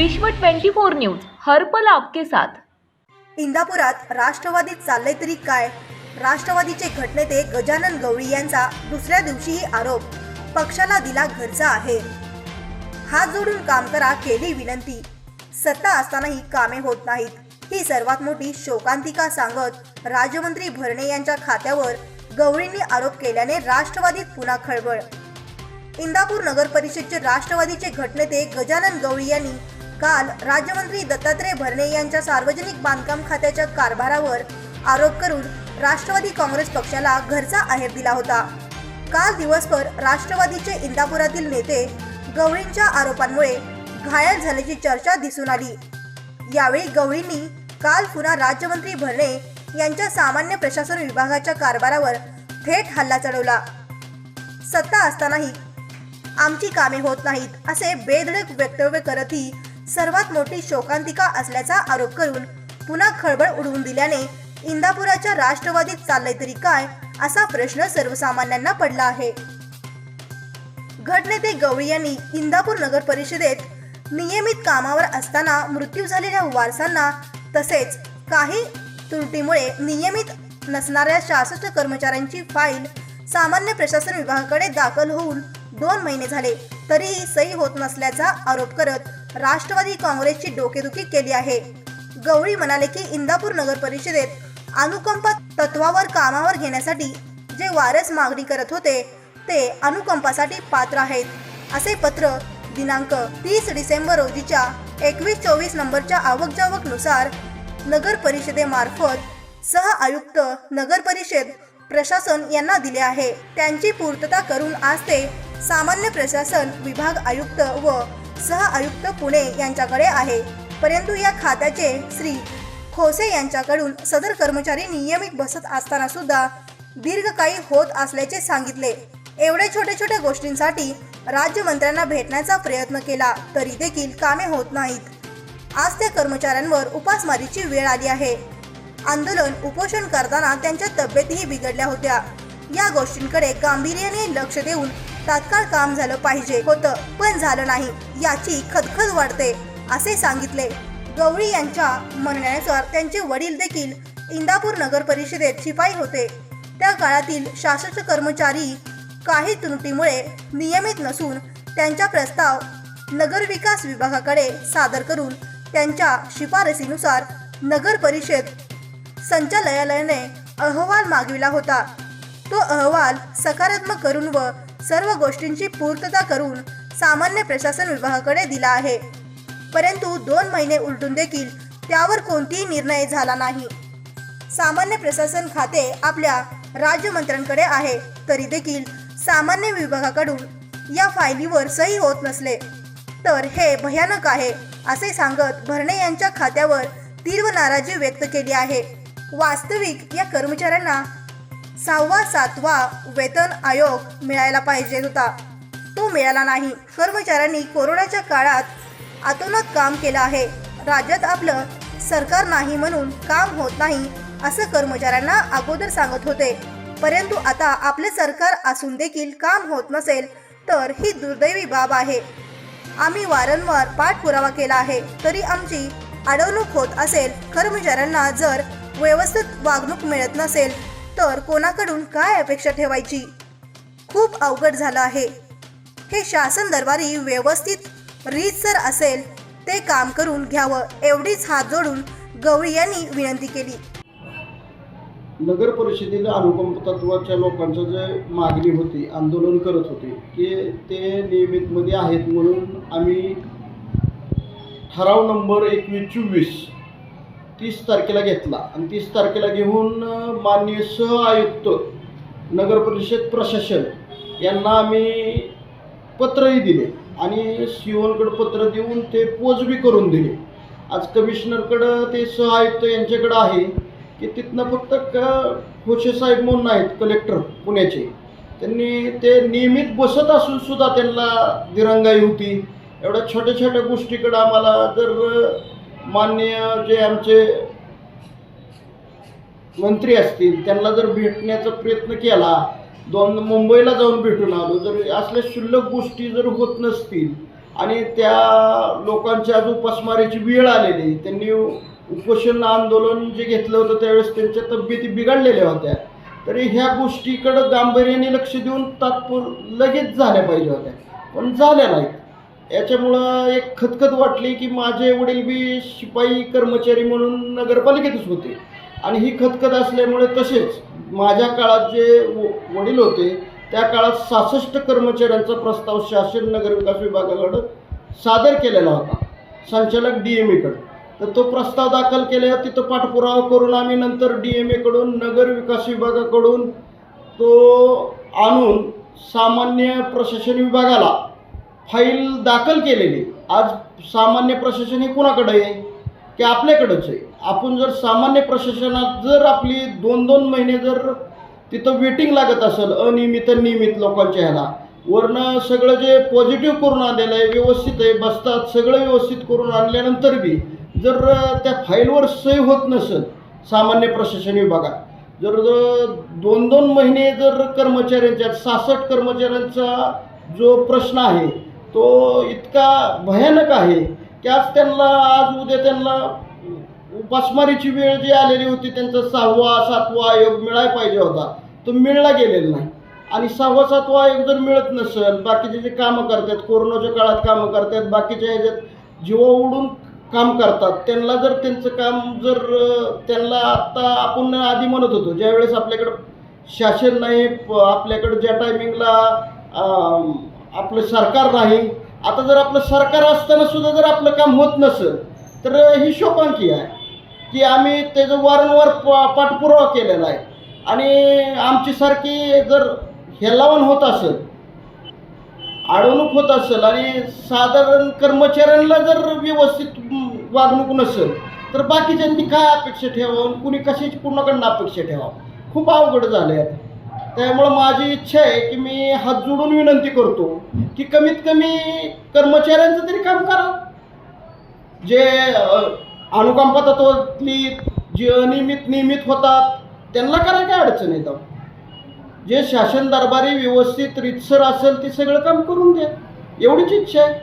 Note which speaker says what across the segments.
Speaker 1: विश्व 24 न्यूज हरपल आपके साथ.
Speaker 2: इंदापुरात राष्ट्रवादीत चाललंय तरी काय? राष्ट्रवादीचे घटनेते गजानन गवळी यांचा दुसऱ्या दिवशीही आरोप. पक्षाला दिला घरचा आहे. हात जोडून काम करा केली विनंती. सत्ता असतानाही कामे होत नाहीत. ही सर्वात मोठी शोकांतिका सांगत राज्यमंत्री भरणे यांच्या खात्यावर गवळींनी आरोप केल्याने राष्ट्रवादीत पुन्हा खळबळ. इंदापूर नगर परिषदचे राष्ट्रवादीचे घटनेते गजानन गवळी यांनी काल राज्यमंत्री दत्तात्रय भरणे यांच्या सार्वजनिक बांधकाम खात्याच्या कारभारावर आरोप करून राष्ट्रवादी काँग्रेस पक्षाला घरचा आहेर दिला होता. काल दिवसभर राष्ट्रवादीचे इंदापुरातील नेते गवळींच्या आरोपांमुळे घायल झाल्याची चर्चा दिसून आली. यावेळी गवळींनी काल पुन्हा राज्यमंत्री भरणे यांच्या सामान्य प्रशासन विभागाच्या कारभारावर थेट हल्ला चढवला. सत्ता असतानाही आमची कामे होत नाहीत असे बेधडक वक्तव्य करतही सर्वात मोठी शोकांतिका असल्याचा आरोप करून पुन्हा खळबळ उडवून दिल्याने इंदापुराच्या राष्ट्रवादीत चाललंय तरी काय असा प्रश्न सर्वसामान्यांना पडला आहे. घटनेते गवळी यांनी इंदापूर नगर परिषदेत नियमित कामावर असताना मृत्यू झालेल्या वारसांना तसेच काही त्रुटीमुळे नियमित नसणाऱ्या शासकीय कर्मचाऱ्यांची फाईल सामान्य प्रशासन विभागाकडे दाखल होऊन दोन महिने झाले तरीही सही होत नसल्याचा आरोप करत राष्ट्रवादी काँग्रेसची डोकेदुखी केली आहे. गवळी म्हणाले की इंदापूर नगर परिषदेत अनुकंपा तत्वावर कामावर घेण्यासाठी जे वारस मागणी करत होते ते अनुकंपासाठी पात्र आहेत. असे पत्र दिनांक तीस डिसेंबर रोजीच्या एकवीस चोवीस नंबरच्या आवक जावकनुसार नगर परिषदेमार्फत सह आयुक्त नगर परिषद प्रशासन यांना दिले आहे. त्यांची पूर्तता करून आज ते सामान्य प्रशासन विभाग आयुक्त व सह आयुक्त पुणे यांच्याकडे आहे. परंतु या खात्याचे श्री खोसे यांच्याकडून सदर कर्मचारी नियमित बसत असताना सुद्धा दीर्घकाळी होत असल्याचे सांगितले. एवढ्या छोट्या छोट्या गोष्टींसाठी राज्यमंत्र्यांना भेटण्याचा प्रयत्न केला तरी देखील कामे होत नाहीत. आज त्या कर्मचाऱ्यांवर उपासमारीची वेळ आली आहे. आंदोलन उपोषण करताना त्यांच्या तब्येतीही बिघडल्या होत्या. या गोष्टींकडे गांभीर्याने लक्ष देऊन तात्काळ काम झालं पाहिजे होतं पण झालं नाही याची खदखद वाढते असे सांगितले. गवळी यांच्या म्हणण्यानुसार त्यांचे वडील देखील इंदापूर नगर परिषदेत शिपाई होते. त्या काळातील शासकीय कर्मचारी काही त्रुटीमुळे नियमित नसून त्यांचा प्रस्ताव नगरविकास विभागाकडे सादर करून त्यांच्या शिफारसीनुसार नगर परिषद संचालयालयाने अहवाल मागविला होता. तो अहवाल सकारात्मक करून व सर्व गोष्टींची पूर्तता करून सामान्य प्रशासन विभागाकडे दिला आहे. परंतु दोन महिने उलटून देखील त्यावर कोणतीही निर्णय झाला नाही. सामान्य प्रशासन खाते आपल्या राज्यमंत्र्यांकडे आहे तरी देखील सामान्य विभागाकडून या फायलीवर सही होत नसले. तर हे भयानक आहे असे सांगत भरणे यांच्या खात्यावर तीव्र नाराजी व्यक्त केली आहे. वास्तविक या कर्मचाऱ्यांना सहावा सातवा वेतन आयोग मिळायला पाहिजे होता. तो मिळाला नाही. कर्मचाऱ्यांनी कोरोनाच्या काळात आतोनात काम केलं आहे. राज्यात आपलं सरकार नाही म्हणून काम होत नाही असं कर्मचाऱ्यांना अगोदर सांगत होते. परंतु आता आपले सरकार असून देखील काम होत नसेल तर ही दुर्दैवी बाब आहे. आम्ही वारंवार पाठपुरावा केला आहे तरी आमची अडवणूक होत असेल. कर्मचाऱ्यांना जर व्यवस्थित वागणूक मिळत नसेल तर कोणाकडून काय अपेक्षा ठेवायची? खूप अवघड झालं आहे. हे शासन दरबारी व्यवस्थित रीतसर असेल ते काम करून घ्यावं एवढीच हात जोडून गवळी यांनी विनंती केली.
Speaker 3: नगर परिषदेला अनुकंप तत्वाच्या लोकांचं जे मागणी होती आंदोलन करत होते की ते नियमितमध्ये आहेत म्हणून आम्ही ठराव नंबर एकवीस चोवीस तीस तारखेला घेतला. आणि तीस तारखेला घेऊन माननीय सह आयुक्त नगरपरिषद प्रशासन यांना आम्ही पत्रही दिले. आणि सीओनकडे पत्र देऊन ते पोच बी करून दिले. आज कमिशनरकडं ते सह आयुक्त यांच्याकडं आहे की तिथनं फक्त क खोशे साहेब म्हणून आहेत कलेक्टर पुण्याचे. त्यांनी ते नियमित बसत असून सुद्धा त्यांना दिरंगाई होती. एवढ्या छोट्या छोट्या गोष्टीकडं आम्हाला जर माननीय जे आमचे मंत्री असतील त्यांना जर भेटण्याचा प्रयत्न केला दोन मुंबईला जाऊन भेटून आलो जर असल्या क्षुल्लक गोष्टी जर होत नसतील आणि त्या लोकांच्या आज उपासमारीची वेळ आलेली त्यांनी उपोषण आंदोलन जे घेतलं होतं त्यावेळेस त्यांच्या तब्येती बिघडलेल्या होत्या. तरी ह्या गोष्टीकडं गांभीर्याने लक्ष देऊन तात्पुर लगेच झाल्या पाहिजे होत्या. पण झाल्या नाहीत. याच्यामुळं एक खतखत वाटली की माझे वडील बी शिपाई कर्मचारी म्हणून नगरपालिकेतच होते. आणि ही खतखत असल्यामुळे तसेच माझ्या काळात जे व- वडील होते त्या काळात सहासष्ट कर्मचाऱ्यांचा प्रस्ताव शासन नगर विकास विभागाकडं सादर केलेला होता. संचालक डी एम एकडं तर तो प्रस्ताव दाखल केल्यावर तिथं पाठपुरावा करून आम्ही नंतर डी एम एकडून नगर विकास विभागाकडून तो आणून सामान्य प्रशासन विभागाला फाईल दाखल केलेली. आज सामान्य प्रशासन हे कुणाकडे आहे? की आपल्याकडंच आहे. आपण जर सामान्य प्रशासनात जर आपली दोन दोन महिने जर तिथं वेटिंग लागत असेल अनियमित नियमित लोकांच्या ह्याला वरनं सगळं जे पॉझिटिव्ह करून आलेलं आहे व्यवस्थित आहे बसतात सगळं व्यवस्थित करून आणल्यानंतर बी जर त्या फाईलवर सही होत नसेल सामान्य प्रशासन विभागात जर दोन दोन महिने जर कर्मचाऱ्यांच्या सासष्ट कर्मचाऱ्यांचा जो प्रश्न आहे तो इतका भयानक आहे की आज त्यांना आज उद्या त्यांना उपासमारीची वेळ जी आलेली होती त्यांचा सहावा सातवा आयोग मिळायला पाहिजे होता. तो मिळला गेलेला नाही. आणि सहावा सातवा आयोग जर मिळत नसेल बाकीचे जे कामं करतात कोरोनाच्या काळात कामं करतात बाकीच्या ह्याच्यात जीवा उडून काम करतात त्यांना जर त्यांचं काम जर त्यांना आत्ता आपण आधी म्हणत होतो ज्यावेळेस आपल्याकडं शासन नाही आपल्याकडं ज्या टायमिंगला आपलं सरकार नाही आता जर आपलं सरकार असताना सुद्धा जर आपलं काम होत नसेल तर ही शोकांकी आहे. की आम्ही त्याचं वारंवार पा पाठपुरावा केलेला आहे. आणि आमची सारखी जर हेलावण होत असेल अडवणूक होत असेल आणि साधारण कर्मचाऱ्यांना जर व्यवस्थित वागणूक नसेल तर बाकीच्यांनी काय अपेक्षा ठेवावं कुणी कशाची पूर्णकडनं अपेक्षा ठेवावं? खूप अवघड झाले आता. त्यामुळं माझी इच्छा आहे की मी हात जोडून विनंती करतो की कमीत कमी कर्मचाऱ्यांचं तरी काम करा. जे अनुकंपा तत्वातली जे अनियमित नियमित होतात त्यांना करा काय अडचण येतं. जे शासन दरबारी व्यवस्थित रितसर असेल ते सगळं काम करून द्या. एवढीच इच्छा आहे.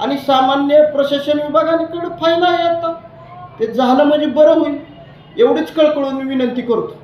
Speaker 3: आणि सामान्य प्रशासन विभागाकडे फायदा आहे आता. ते झालं म्हणजे बरं होईल. एवढीच कळकळून मी विनंती करतो.